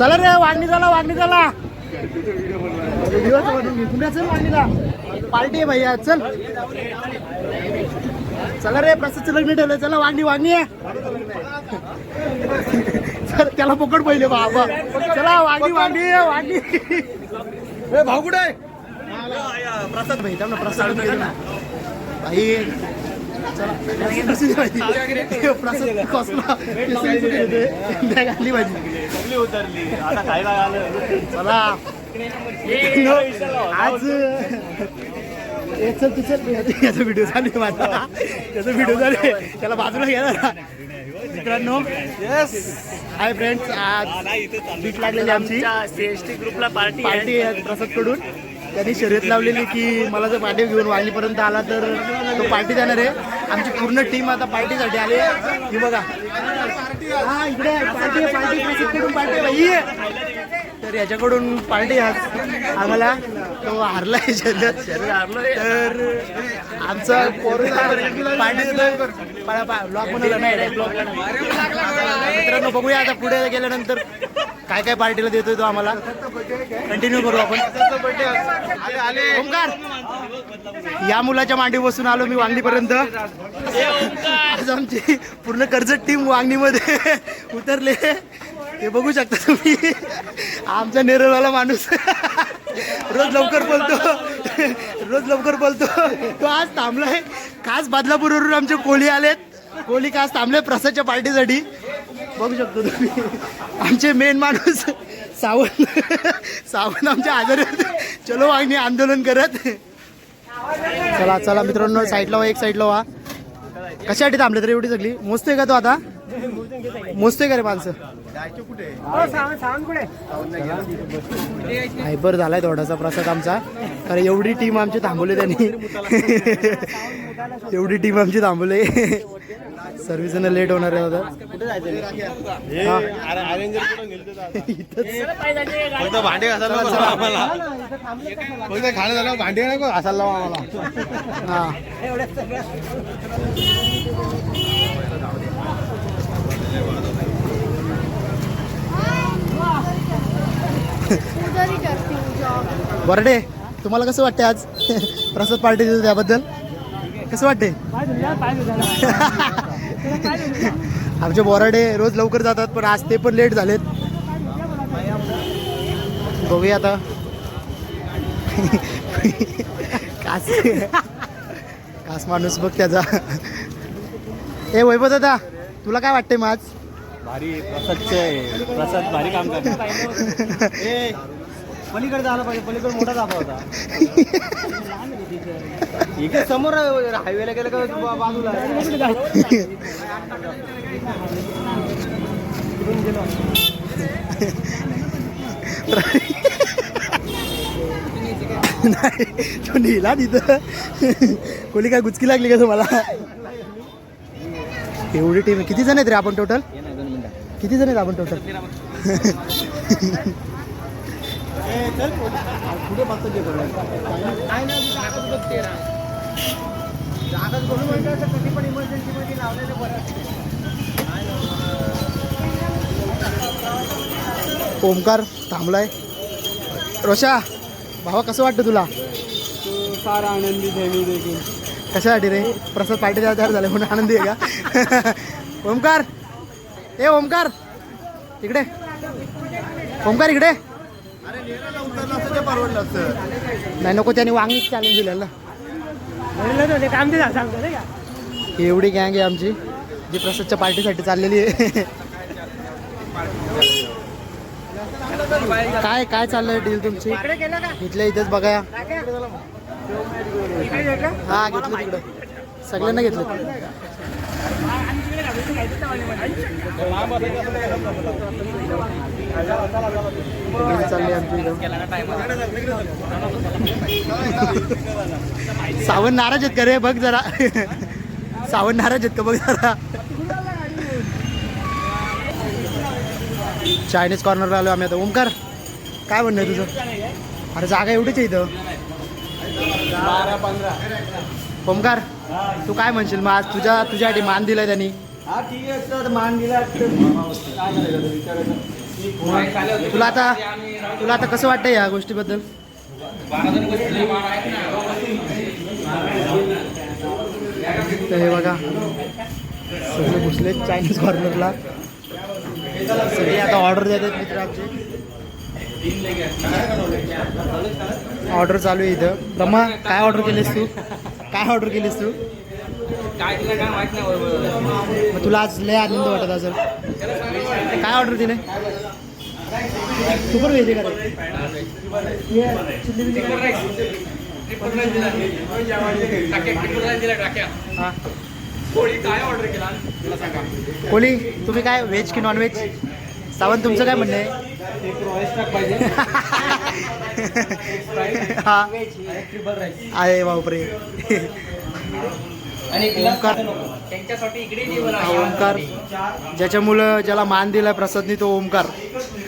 चला रे वागणी झाला वागणी झाला. चल वागणीला. पार्टी आहे भैया चल. चला रे प्रसादचं लग्न ठेवलं चला वागणी वागणी आहे. चल त्याला पकड पहिले बाबा. चला वागणी वागणी वागणी. भाऊ कुठे प्रसाद भाई थांब ना प्रसाद भाई ना. भाई चला उतरली आता खायला आलं चला आज याचं चल याचा व्हिडिओ चालू माझा त्याचा व्हिडिओ झाले त्याला बाजूला घ्या मित्रांनो येस हाय फ्रेंड्स आज बीट लागलेली आमची सीएसटी ग्रुपला पार्टी पार्टी आहे प्रसादकडून त्यांनी शर्यत लावलेली की मला जर पार्टी घेऊन वाणीपर्यंत आला तर तो पार्टी जाणार आहे आमची पूर्ण टीम आता पार्टीसाठी आली आहे. ही बघा. हा इकडे पार्टी पार्टी पार्टी तर याच्याकडून पार्टी आम्हाला तो हारलाय शर्यत शर्यत हारलोय तर आमचा पार्टी बनवला नाही मित्रांनो बघूया आता पुढे गेल्यानंतर काय काय पार्टीला देतोय तो आम्हाला. कंटिन्यू करू आपण. ओंकार या मुलाच्या मांडी बसून आलो मी वांगणीपर्यंत. आज आमची पूर्ण कर्जत टीम वांगणीमध्ये उतरले. हे बघू शकता तुम्ही. आमचा नेरळवाला माणूस. रोज लवकर बोलतो. रोज लवकर बोलतो. तो आज थांबलाय. खास बदलापूरवरून आमचे कोळी आलेत. कोळी खास थांबले प्रसादच्या पार्टीसाठी. बघू शकतो तुम्ही. आमचे मेन माणूस सावंत. सावंत आमच्या आजारी चलो वागणी आंदोलन करत. चला चला मित्रांनो साईडला एक साईडला वा कशासाठी थांबले तरी एवढी सगळी? मोजतोय का तो आता? मोजते का रे माणसं? हायपर झालाय थोडासा प्रसाद आमचा. कारण एवढी टीम आमची थांबवली त्यांनी. एवढी टीम आमची थांबवली. सर्व्हिस लेट होणार आहे दादा भांडे घासायला खाणं झालं भांडे नको घासायला लावा आम्हाला हा उधारी करती हूँ जॉब बरडे तुम्हाला कसं वाटते आज? प्रसाद पार्टी देतो त्याबद्दल. कसं वाटते आमचे बोराडे रोज लवकर जातात पण आज ते पण लेट झालेत. बघूया आता. कास कास माणूस बघ त्याचा. ए वैभव दादा तुला काय वाटतंय मग आज? भारी प्रसादचे प्रसाद भारी काम करतात ए पलीकडे झालं पाहिजे. पलीकडे मोठा दाबा होता. इकडे समोर हायवेला गेलं का बाजूला? नाही तो नेला तिथं. कोणी काय गुचकी लागली का तुम्हाला? एवढी टीम किती जण आहेत रे आपण टोटल किती जण आहेत आपण टोटल ओमकार थांबलाय. रोशा भावा कसं वाटतं तुला? फार आनंदित आहे मी देखील. कशासाठी रे? प्रसाद पार्टी तयार झाले म्हणून आनंदी आहे का? ओमकार. ए ओमकार. इकडे. ओमकार इकडे. नाही नको त्याने वांगीच चॅलेंज दिलेलं. एवढी गँग आहे आमची जी प्रसादच्या पार्टीसाठी चाललेली आहे. काय काय चाललंय डील तुमची? इथल्या इथेच बघा. हा घेतलं तिकडं. सगळ्यांना घेतलं. चालली आमची इथं. सावंत नाराज आहेत का रे? बघ जरा. सावंत नाराज आहेत का? बघ जरा. चायनीज कॉर्नरला आलो आम्ही आता. ओमकार काय म्हणणं आहे तुझं? अरे जागा एवढीच आहे इथं. बारा पंधरा ओमकार तू काय म्हणशील? मग आज तुझ्या तुझ्यासाठी मान दिलाय त्यांनी. हा ठीक आहे सर. मान दिला. तुला आता तुला आता कसं वाटतं या गोष्टीबद्दल? तर हे बघा सगळे घुसले चायनीज कॉर्नरला सगळे आता ऑर्डर देतात मित्र आमचे ऑर्डर चालू आहे इथं. ब्रह्मा काय ऑर्डर केलीस तू? काय ऑर्डर केलीस तू? काय तिला काय माहीत नाही बरोबर. मग तुला आज लय आनंद वाटत असेल. काय ऑर्डर दिले सुपर व्हेज आहे का रे? चिल्ली बिल्ली हा. काय ऑर्डर केला? तुला सांगा. कोली तुम्ही काय व्हेज की नॉन व्हेज सावंत तुमचं काय म्हणणं आहे? एक रॉयस टाक पाहिजे. हा. ट्रिपल राईस आहे बापरे. ओंकार ओंकार ज्याच्यामुळं ज्याला मान दिला प्रसादनी तो ओंकार.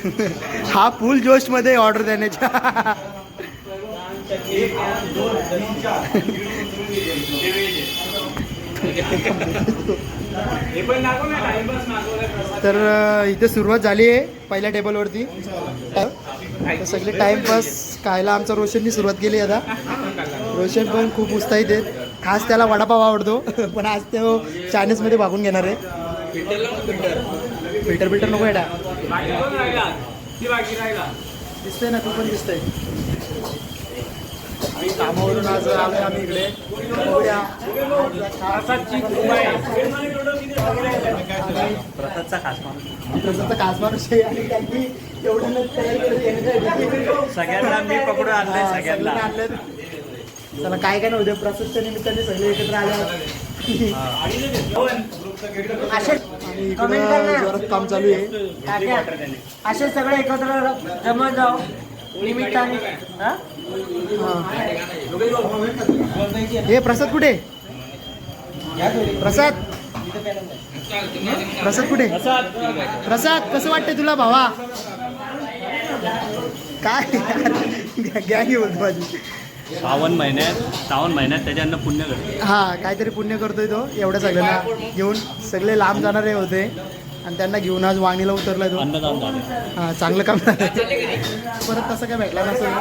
हा फुल जोशमध्ये ऑर्डर देण्याच्या. तर इथे सुरुवात झाली आहे पहिल्या टेबलवरती. सगळे टाइमपास खायला आमचा रोशननी सुरुवात केली आता. रोशन पण खूप उत्साहित आहे खास त्याला वडापाव आवडतो पण आज तो चायनीजमध्ये भागून घेणार आहे फिल्टर बिल्टर नको येडा दिसतंय ना तू पण दिसतंय आम्ही कामावरून आज आलोय आम्ही इकडे. प्रसादचा खास माणूस प्रसादचा खास माणूस आहे आणि त्यांनी एवढं. सगळ्यांना मी पकडून सगळ्यांना सगळ्यांना आणलं. चला काय काय नव्हतं प्रसादच्या निमित्ताने सगळे एकत्र आले काम चालू आहे. असे सगळे एकत्र जमत जाऊ निमित्ताने. हे? प्रसाद कुठे? प्रसाद? प्रसाद कुठे? प्रसाद कसं वाटतंय तुला भावा? काय? गॅंग बोलतो माझी. श्रावण महिन्यात श्रावण महिन्यात त्याच्यानं पुण्य करते. हा काहीतरी पुण्य करतोय तो एवढ्या सगळ्यांना घेऊन सगळे लांब जाणारे होते. आणि त्यांना घेऊन आज वाणीला उतरलाय तो. अन्नदान झालं. हा चांगलं काम झालं परत तसं काय भेटला नसेल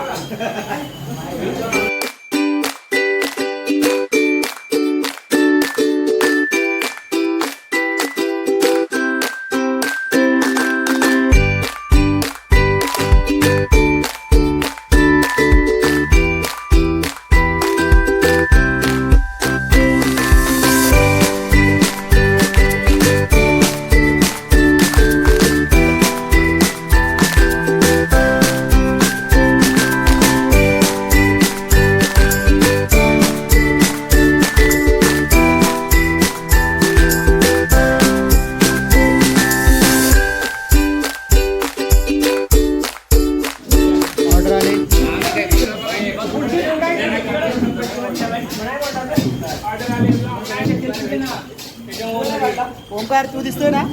ओंकार तू दिसतोय ना?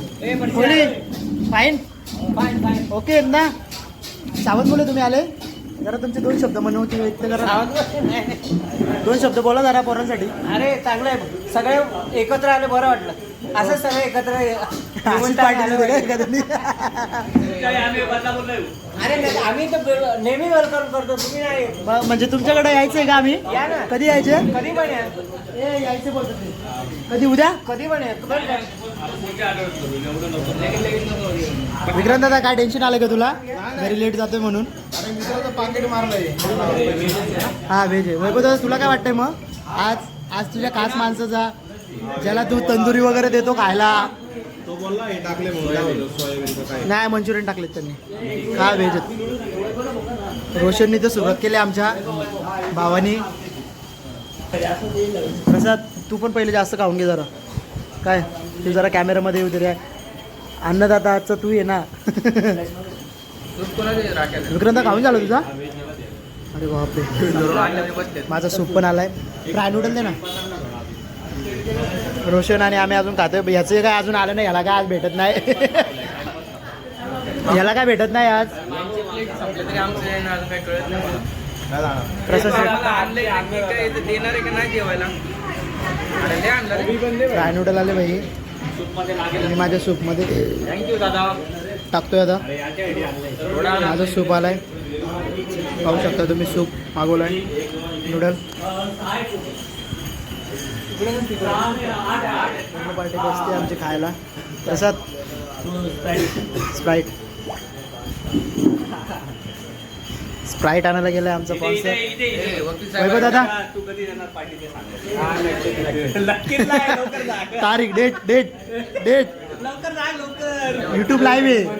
कोणी फाईन ओके ना. सावंत बोले तुम्ही आले. जरा तुमचे दोन शब्द म्हणून होते व्यक्त करा. दोन शब्द बोला जरा पोरांसाठी. अरे चांगलं आहे. सगळे एकत्र आले बरं वाटलं. असं सगळे एकत्र? अरे आम्ही तर नेहमी वेलकम करतो. तुम्ही नाही. म्हणजे तुमच्याकडे यायचंय का आम्ही? या ना. कधी यायचे कधी पण यायचे बोलतो. कधी उद्या? कधी पण का? विक्रांत दादा काय टेन्शन आलं का तुला? घरी लेट जातोय म्हणून. हा व्हेज आहे. वैभव दादा तुला काय वाटतंय मग? आज आज तुझ्या खास माणसाचा ज्याला तू तंदुरी वगैरे देतो खायला. तो बोलला हे टाकले म्हणून. काय होतं, सोयाबीनचं काय? नाही मंचुरियन टाकलेत त्यांनी. हा व्हेज आहेत रोशननी तर सुरुवात केली आमच्या भावानी. प्रसाद तू पण पहिले जास्त खाऊन घे जरा. काय? तू जरा कॅमेरामध्ये येऊ दे रे. अन्नदाता आजचा तू ये ना. विक्रांत खाऊन झालं तुझा? अरे बापरे. माझा सूप पण आलाय. फ्राय नूडल दे ना. रोशन आणि आम्ही अजून खातोय. ह्याचं काय अजून आलं नाही? ह्याला काय आज भेटत नाही? ह्याला काय भेटत नाही आज? प्रसाद देणार आहे का नाही जेवायला? फ्राय नूडल आले भाई? आणि माझ्या सूपमध्ये टाकतोय आता. माझं सूप आलाय. पाहू शकता तुम्ही सूप मागवलाय. नूडल पार्टी बसते आमची खायला. तसाच स्प्राईट स्प्राईट आणायला गेलाय आमचा स्पॉन्सर वैभव दादा. तू कधी येणार पार्टी ते सांग. नक्कीच नाही, लवकर जा. तारीख डेट डेट डेट लवकर जा लवकर. युट्यूब लाईव्ह आहे.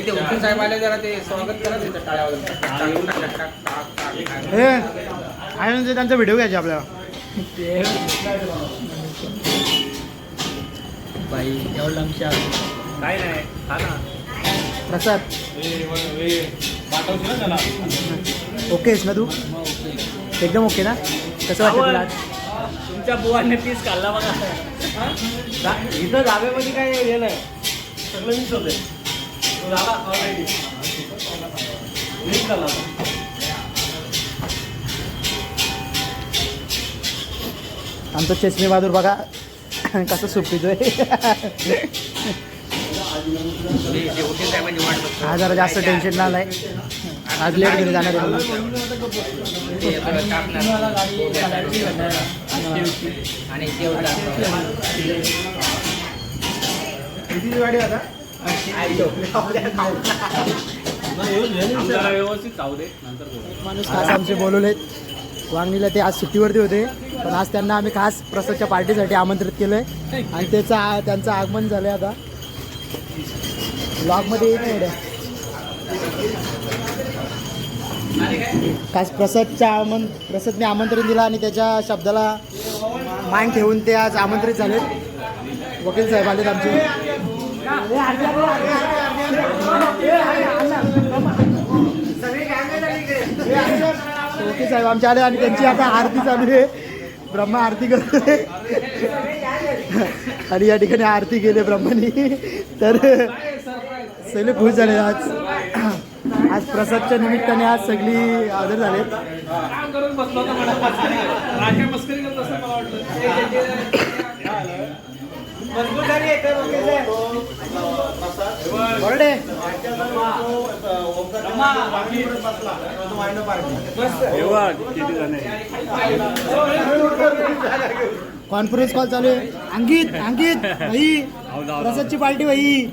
ते उठून साहेब आले जरा ते स्वागत करा तिथं टाळ्या वाजवून. टाक, टाक, टाक, टाक, टाक, टाक, टाक. आहे त्यांचा व्हिडिओ घ्यायचा आपल्याला. काय नाही. खा ना. प्रसाद. पाठवशील ना त्याला? ओकेस ना तू? एकदम ओके ना? कसं वाटतं तुला आज? तुमच्या बुवाने पीस खाल्ला बघा? जा- इथं धाब्यामध्ये काय हे नाही. सगळं मिक्स होते तो झाला ऑलरेडी मिक्स झाला आमचा चष्मे बहादूर बघा. कसं सूप हा जरा जास्त टेन्शन ना आहे आज लेट घरी जाणार आहे म्हणून. आमचे बोलवलेत. वांगणीला ते आज सुट्टीवरती होते. पण आज त्यांना आम्ही खास प्रसादच्या पार्टीसाठी आमंत्रित केलंय. आणि त्याचं त्यांचं आगमन झालंय आता. ब्लॉगमध्ये येत एवढ्या. काय प्रसादच्या आमंत प्रसादने आमंत्रण दिलं आणि त्याच्या शब्दाला मान ठेवून ते आज आमंत्रित झाले. वकील साहेब आलेत आमचे. वकील साहेब आमच्या आले आणि त्यांची आता आरती चालू आहे. ब्रह्मा आरती करतोय. आणि या ठिकाणी आरती केली ब्रह्मानी तर सगळे खुश झाले आज. आज प्रसादच्या निमित्ताने आज सगळी हजर झाले बरडे. कॉन्फरन्स कॉल चालू आहे. अंकित अंकित भाई प्रसादची पार्टी भाई.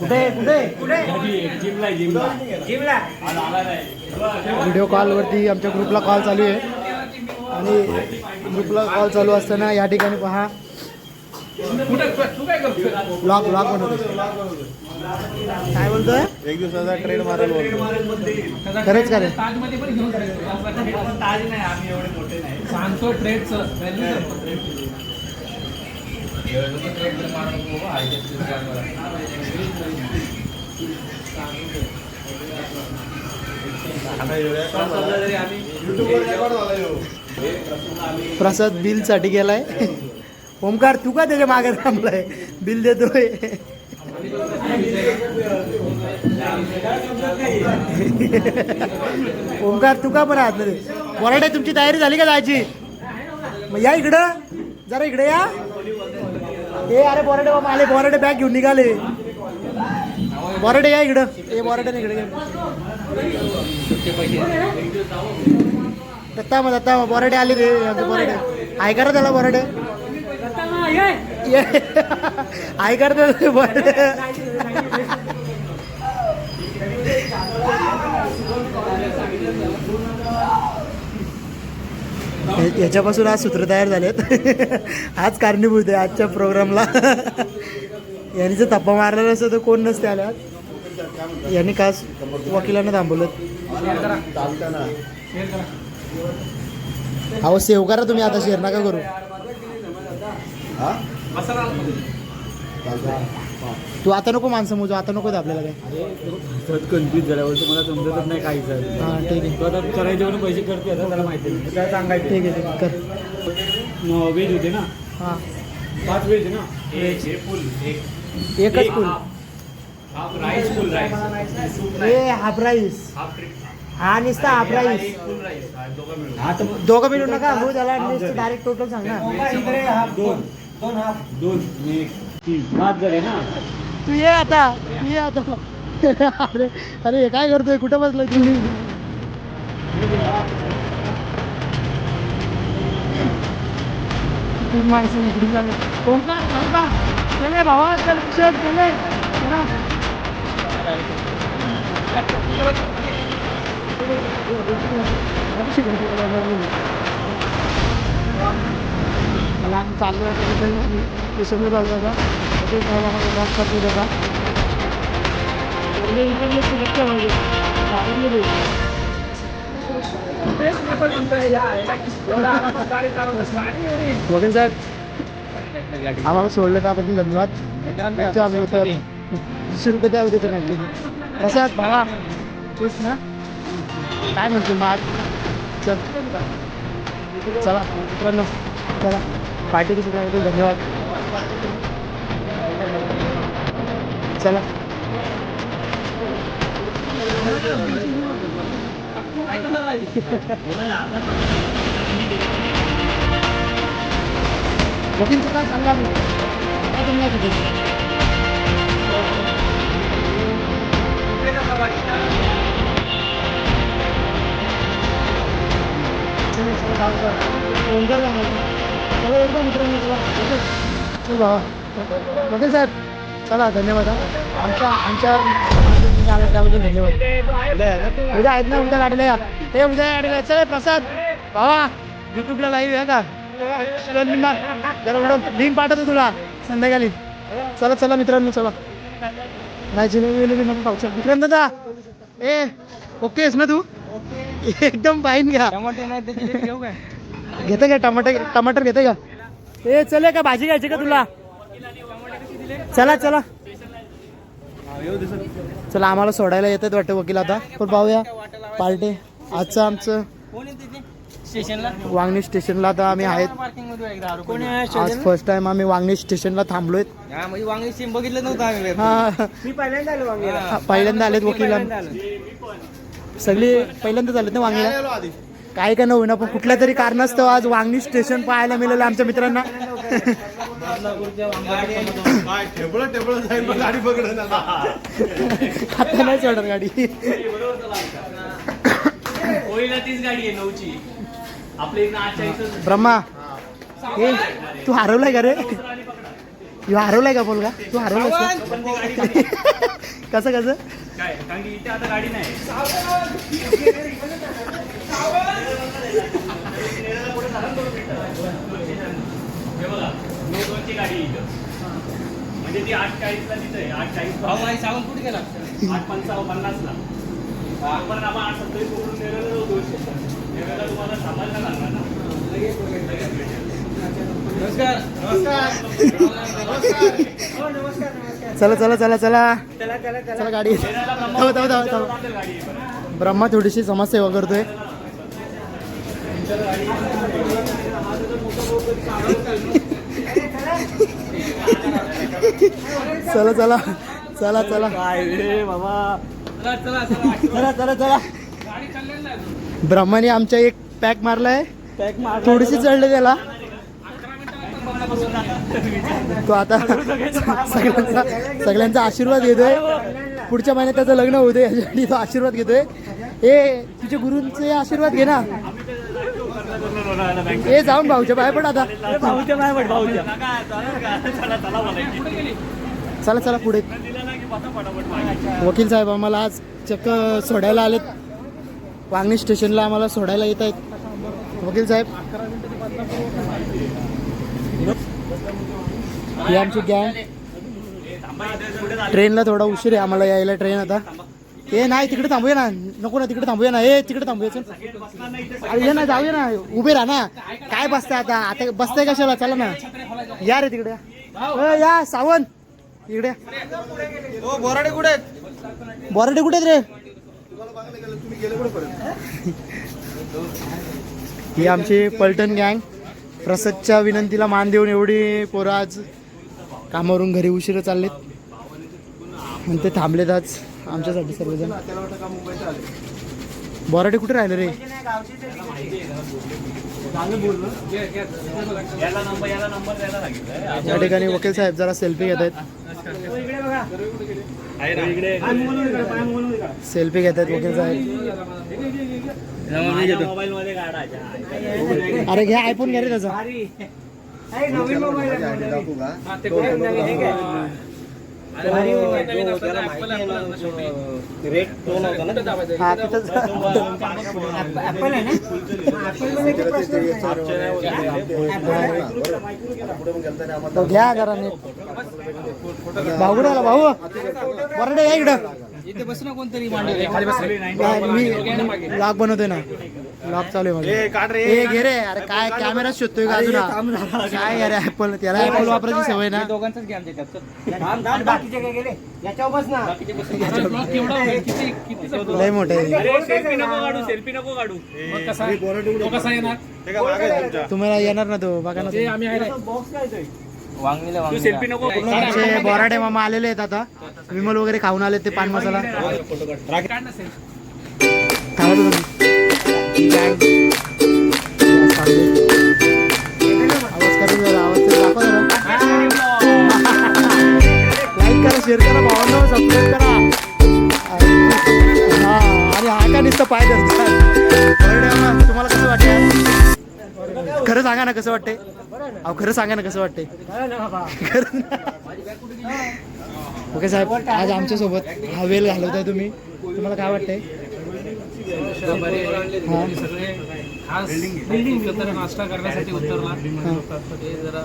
कुठे कुठे? व्हिडिओ कॉलवरती आमच्या ग्रुपला कॉल चालू आहे. आणि ग्रुपला कॉल चालू असताना या ठिकाणी पहा. ब्लॉग ब्लॉग बनवतो. काय बोलतोय? एक दिवसाचा ट्रेन मारायला बोलतो खरंच का रे ताजमध्ये पण घेऊन ताज नाही आम्ही एवढे मोठे नाही. सांगतो ट्रेडचं ट्रेड ह्यो. प्रसाद बिलसाठी गेलाय. ओमकार तू का त्याच्यामागे थांबलाय? बिल देतोय. ओमकार तू का पण आहात रे बोराडे तुमची तयारी झाली का जायची? मग या इकडं. जरा इकडे या. ए अरे बोराडे बाबा आले. बोराडे बॅग घेऊन निघाले. बोराडे या इकडं. ए बोराडे इकडे दत्ता मग दत्ता मग बोराडे आले रे बोराडे आहे करा त्याला बोराडे ये. आहे करा त्याला बोराडे हे- याच्यापासून आज सूत्र तयार झालेत. आज कारणीभूत आहे आजच्या प्रोग्रामला यांनी जर थप्पा मारलेला असतं तर कोण नसते आल्यात? यांनी खास वकिलांना थांबवलं. अहो सेव करा तुम्ही आता शेअर नका करू. तू आता नको माणसं मोजू आता नको आपल्याला काय. कन्फ्युज झाल्यावर मला समजतच नाही काही झालं. हां ठीक आहे. तो आता करायचे म्हणून पैसे करते आता त्याला माहिती नाही. काय सांगायचं ठीक आहे ठीक आहे कर. व्हेज होते ना? हां. पाच व्हेज ना? व्हेज फुल एक. एकच full. Half. Rice full rice. A half rice. Half trip. हा निसता हा प्राईस दोघं मिळून नका हो त्याला डायरेक्ट टोटल सांग ना. दोन. दोन हात. दोन एक. तीन. आहे ना. तू ये आता. तू ये आता. अरे अरे हे काय करतोय? कुठं बसलोय तुम्ही झाले भावा चल मला आम्ही चाललो आहे कुठेतरी आम्ही विसरून जाऊ दादा कुठे माफ करतो दादा इकडले इकडले साहेब आम्हाला सोडलं त्याबद्दल धन्यवाद. आम्ही होतं दुसरे रुपये द्या कसं आहात भावा तेच ना. काय म्हणतो मग चल. चला. मित्रांनो चला. पार्टी सुद्धा धन्यवाद। चला। काय सांगा मी काय। तुम्हाला किती वकील साहेब चला धन्यवाद. आमच्या आमच्या त्याबद्दल धन्यवाद. उद्या आहेत ना उद्या गाडीला या. हे उद्या गाडीला. चल प्रसाद. भावा युट्यूबला लाईव्ह आहे का जरा लिंक पाठवतो तुला संध्याकाळी. चला चला मित्रांनो चला. नाही जिलेबी विलेबी नको खाऊ चल मित्रांनो दादा ए ओके आहेस ना तू? एकदम फाईन घ्या. टमाटे नाही घेऊ काय? घेते का टमाटर टमाटर घेते का? ए चले का भाजी घ्यायची का तुला? चला चला. चला आम्हाला सोडायला येतात वाटतं वकील आता. पण पाहूया. पार्टी. आजचं आमचं स्टेशनला वांगणी स्टेशनला आता आम्ही आहेत. आज फर्स्ट टाइम आम्ही वांगणी स्टेशनला थांबलोय. हा म्हणजे वांगणी सीम बघितलं नव्हतं आम्ही हा. मी पहिल्यांदा आलो वांगीला पहिल्यांदा आलेत वकील सगळी पहिल्यांदाच आलेत ना वांगीला काय का नव्हतं पण कुठल्या तरी कारणास्तव आज वांगणी स्टेशन पाहायला मिळालं आमच्या मित्रांना. आता नाही चढत गाडी. ब्रह्मा ए तू हरवलाय का रे? तू हरवलाय का बोल का तू हरवलाय का? कसं कसं? म्हणजे ती आठ चाळीसला तिथे आठ चाळीस भाऊ कुठे गेला आठ पंचावन्न आपण आठ पकडून तुम्हाला ना नमस्कार नमस्कार चला. चला चला चला. चला गाडी. ब्रह्मा थोडीशी समस्या वगैरे चला चला. चला चला. काय रे बाबा? चला चला चला. चला चला ब्रह्माने आमच्या एक पॅक मारलाय. पॅक मार थोडीशी चढले त्याला. तो आता सगळ्यांचा सगळ्यांचा आशीर्वाद घेतोय. पुढच्या महिन्यात त्याचं लग्न होतंय याच्यासाठी तो आशीर्वाद घेतोय. ए तुझ्या गुरूंचे आशीर्वाद घे ना. ए जाऊन भाऊच्या बाहेर पड आता. भाऊच्या नाही पड भाऊच्या. चला चला पुढे. वकील साहेब आम्हाला आज चक्क सोडायला आलेत. वांगणी स्टेशनला आम्हाला सोडायला येत आहेत. वकील साहेब. ही आमची गॅंग. ट्रेनला थोडा उशीर आहे आम्हाला यायला ट्रेन आता. ए नाही तिकडे थांबूया ना. नको ना तिकडे थांबूया ना. ए तिकडे थांबूया चल. अरे ये ना जाऊया ना. उभे राहा ना. काय बसताय आता? आता बसताय कशाला? चला ना. या रे तिकडे. ए, या सावंत. इकडे. या. हो बोराडे कुठे बॉरडे कुठे रे? ही आमची पलटण गँग. प्रसादच्या विनंतीला मान देऊन एवढी पोरं आज कामावरून घरी उशिरा चाललेत. आणि ते थांबलेत आज. आमच्यासाठी सर्वजण. बोराटे कुठे राहिले रे? या ठिकाणी वकील साहेब जरा सेल्फी घेत आहेत. इकडे सेल्फी घेत आहेत वकील साहेब. मोबाईल मध्ये काढायच्या अरे घ्या आयफोन घ्या रे त्याचा. नवीन मोबाईल रेट तो हा घ्या जरा भाऊ आला भाऊ. वरडे या इकडं. इथे बस ना कोणतरी मी ब्लॉग बनवतोय ना. ब्लॉग चालू आहे माझा. काढ ए घे रे. अरे काय कॅमेरा शोधतोय का अजून? हा? काय अरे ऍपल त्याला ऍपल वापरायची सवय ना? दोघांचाच घ्या आमच्या त्यात आणि बाकीचे काय गेले? याच्यावर बस ना. लय मोठं सेल्फी नको काढू सेल्फी नको काढू. हे तुम्हाला येणार ना तो बघा ना तुम्ही. बॉक्स काय ते? वांगणीला तू सेल्फी नको आमचे बोराडे मामा आलेले आहेत आता. विमल वगैरे खाऊन आले ते पान मसाला. करून जरा, शेअर करा भावांनो सबस्क्राईब करा हा आणि हा का नुसतं पाय धरतात बोराडे तुम्हाला कसं वाटतं खरं सांगा ना कसं वाटतंय? अहो खरं सांगा ना कसं वाटतंय? ओके साहेब आज आमच्यासोबत हा वेल घालवताय तुम्ही. तुम्हाला काय वाटतंय? हा? एकत्र नाश्ता करण्यासाठी उतरला जरा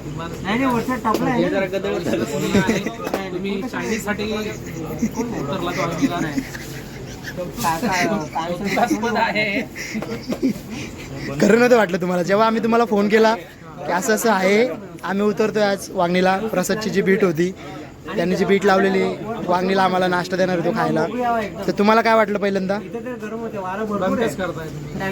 जरा गदळ आहे. तुम्ही चायनीजसाठी उतरला तो आहे खरं नव्हतं वाटलं तुम्हाला जेव्हा आम्ही तुम्हाला फोन केला की असं असं आहे आम्ही उतरतोय आज वांगणीला प्रसादची जी बीट होती त्यांनी जी बीट लावलेली वांगणीला आम्हाला नाश्ता देणार होतो खायला. तर तुम्हाला काय वाटलं पहिल्यांदा?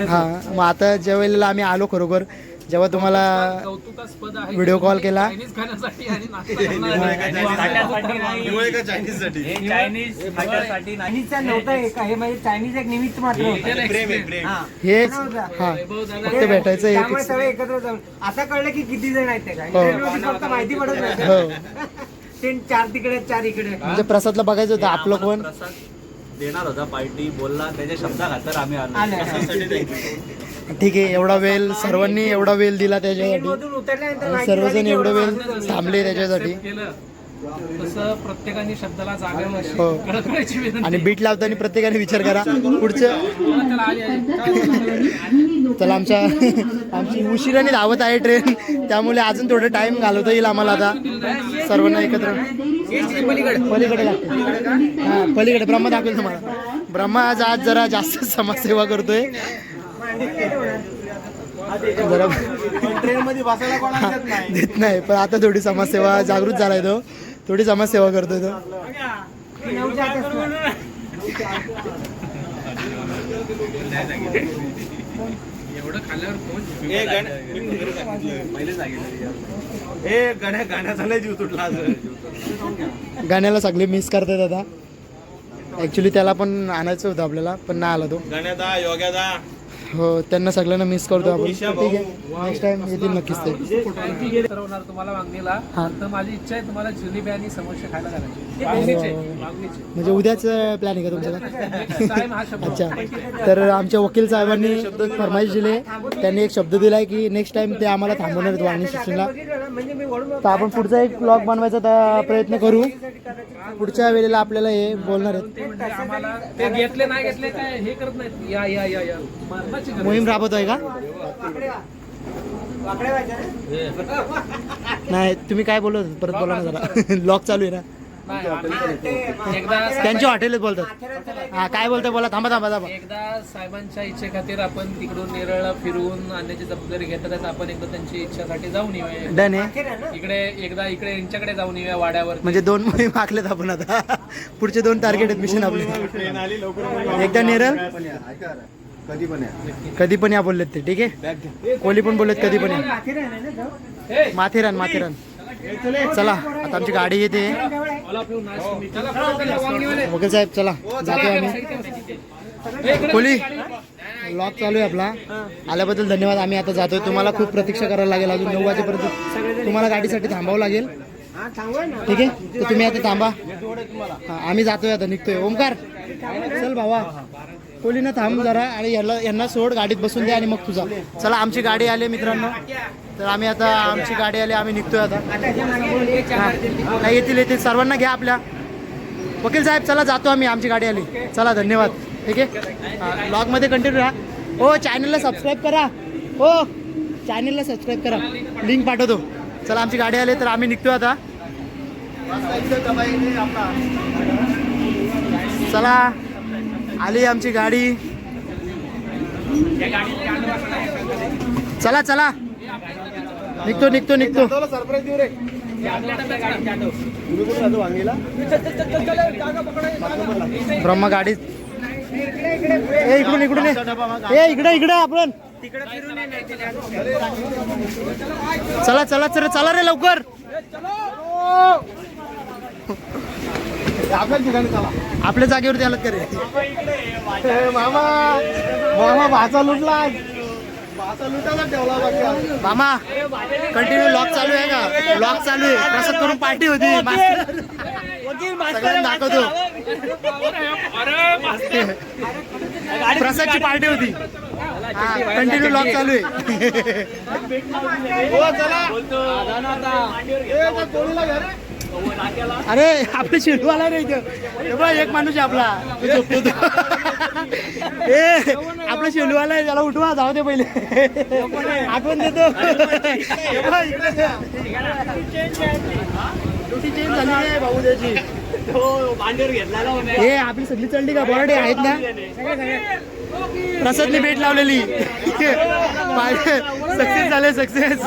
हा मग आता ज्या वेळेला आम्ही आलो खरोखर जेव्हा तुम्हाला कौतुकास्पद आहे व्हिडिओ कॉल केला. चायनीज खाण्यासाठी आणि नाश्ता करण्यासाठी निवळ का चायनीजसाठी. चायनीज खाण्यासाठी नाही. चायनीजचा नव्हता एक आहे म्हणजे चायनीज एक निमित्त मात्र होतं. प्रेम आहे प्रेम. हा. हा. फक्त भेटायचं एकत्र जाऊन आता कळलं की किती जण आहेत ते काय हो. माहिती पडत नाही. हो ते चार तिकडे चार इकडे. म्हणजे प्रसादला बघायचं होतं आपलं कोण प्रसाद देणार होता पार्टी बोलला त्याच्या शब्दा खातर आम्ही आलो. ठीक आहे एवढा वेळ सर्वांनी एवढा वेळ दिला त्याच्यासाठी. सर्वजण एवढं वेळ. थांबले त्याच्यासाठी. केलं. तसं प्रत्येकाने शब्दाला जागा नशी हो. विनंती. आणि बीट लावताना प्रत्येकाने विचार करा. पुढचं चला, आली, आली. काय बोलला? चला आमच्या आमची उशिराने धावत आहे ट्रेन त्यामुळे अजून थोडं टाइम घालवता येईल आम्हाला आता. सर्वांना एकत्र. पलीकडे लागते. हा पलीकडे. ब्रह्मा दाखवेल तुम्हाला. ब्रह्मा आज आज जरा जास्त समाजसेवा करतोय. जरा ट्रेन मध्ये बसायला कोणाला देत नाही. देत नाही पण आता थोडी समाजसेवा जागृत झालाय तो. थोडी समाजसेवा करतोय तो. एवढं खाल्ल्यावर कोण ए गण्या गाण्याचा नाही जीव तुटला गाण्याला सगळे मिस करतात आता. ऍक्च्युली त्याला पण आणायचं होतं आपल्याला पण नाही आला तो. गण्याचा योग्याचा हो त्यांना सगळ्यांना मिस करतो आपण. ठीक आहे. नेक्स्ट टाइम येतील नक्कीच ते. ठरवणार तुम्हाला वांगणीला हा. तर माझी इच्छा आहे तुम्हाला जिलेबी आणि समोसे खायला घालायचे. म्हणजे उद्याच प्लॅन आहे का तुमचा हा अच्छा. तर आमच्या वकील साहेबांनी फरमाईश दिले. त्यांनी एक शब्द दिलाय की नेक्स्ट टाइम ते आम्हाला थांबवणार आहेत वाणी स्टेशनला म्हणजे तर आपण पुढचा एक ब्लॉग बनवायचा ता- प्रयत्न करू. पुढच्या वेळेला आपल्याला हे बोलणार आहेत. म्हणजे आम्हाला ते घेतले नाही घेतले काय हे करत नाहीत. या या या या. मरणाची गरज. मोहीम का. वाकडे व्हायचे ना? नाही तुम्ही काय बोलत? परत बोला ना जरा. लॉक चालू आहे ना. त्यांची हॉटेलच बोलतात. हा काय बोलताय? बोला थांबा थांबा थांबा. एकदा साहेबांच्या इच्छेखातीर आपण तिकडून नेरळला फिरवून आणण्याची जबाबदारी घेतात आपण एकदा त्यांची इच्छासाठी जाऊन येऊया. डन आहे? इकडे एकदा इकडे यांच्याकडे जाऊन येऊया वाड्यावर म्हणजे दोन मोहीम आखलेत आपण आता. पुढचे दोन टार्गेट आहेत मिशन आपले. ट्रेन आली लवकर एकदा नेरळ. कधी पण या कधी पण या बोललेत ते ठीक आहे? कोहली पण बोललेत कधी पण या? माथेरान माथेरान. चला आता आमची गाडी येते. वकील साहेब चला जातो आम्ही. खोली लॉक चालू आहे आपला. आल्याबद्दल धन्यवाद. आम्ही आता जातोय. तुम्हाला खूप प्रतीक्षा करायला लागेल. अजून नऊ वाजेपर्यंत तुम्हाला गाडीसाठी थांबावं लागेल. ठीक आहे? तर तुम्ही आता थांबा. आम्ही जातोय आता. निघतोय. ओमकार चल भावा. कोलीनं थांब जरा आणि यांना यांना सोड गाडीत बसून दे आणि मग तुझा चला आमची गाडी आली मित्रांनो. तर आम्ही आता आमची गाडी आली आम्ही निघतोय आता. हा. नाही येतील येतील. सर्वांना घ्या आपल्या. वकील साहेब चला जातो आम्ही. आमची गाडी आली. चला धन्यवाद. ठीक आहे? ब्लॉगमध्ये कंटिन्यू राहा. हो चॅनलला सबस्क्राईब करा. हो चॅनलला सबस्क्राईब करा. लिंक पाठवतो. चला आमची गाडी आली तर आम्ही निघतो आता. चला. आली आमची गाडी. चला चला. निघतो निघतो निघतो. सरप्राईज देऊ रे ब्रह्मा ए इकडून इकडून ए इकडे इकडे आपण. चला चला चला चला रे लवकर. आपल्या ठिकाणी चला. आपल्या जागेवरती आलात का रे? मामा. मामा भाचा लुटला. मामा कंटिन्यू लॉक चालू आहे का? लॉक चालू आहे. प्रसाद करून पार्टी होती. दाखवतो. प्रसादची पार्टी होती. कंटिन्यू लॉक चालू आहे. अरे आपले शेडूवाला रे इथं. हे बघ, एक माणूस आहे आपला. झोपतो. ए आपला शेडूवाला आहे त्याला उठवा जाऊ दे पहिले. आठवण देतो. हे बघ, इकडे द्या. ड्युटी चेंज झाली आहे भाऊ त्याची. हे आपली सगळी चढली का? बॉर्डे आहेत ना? प्रसादने भेट लावलेली. सक्सेस झाले सक्सेस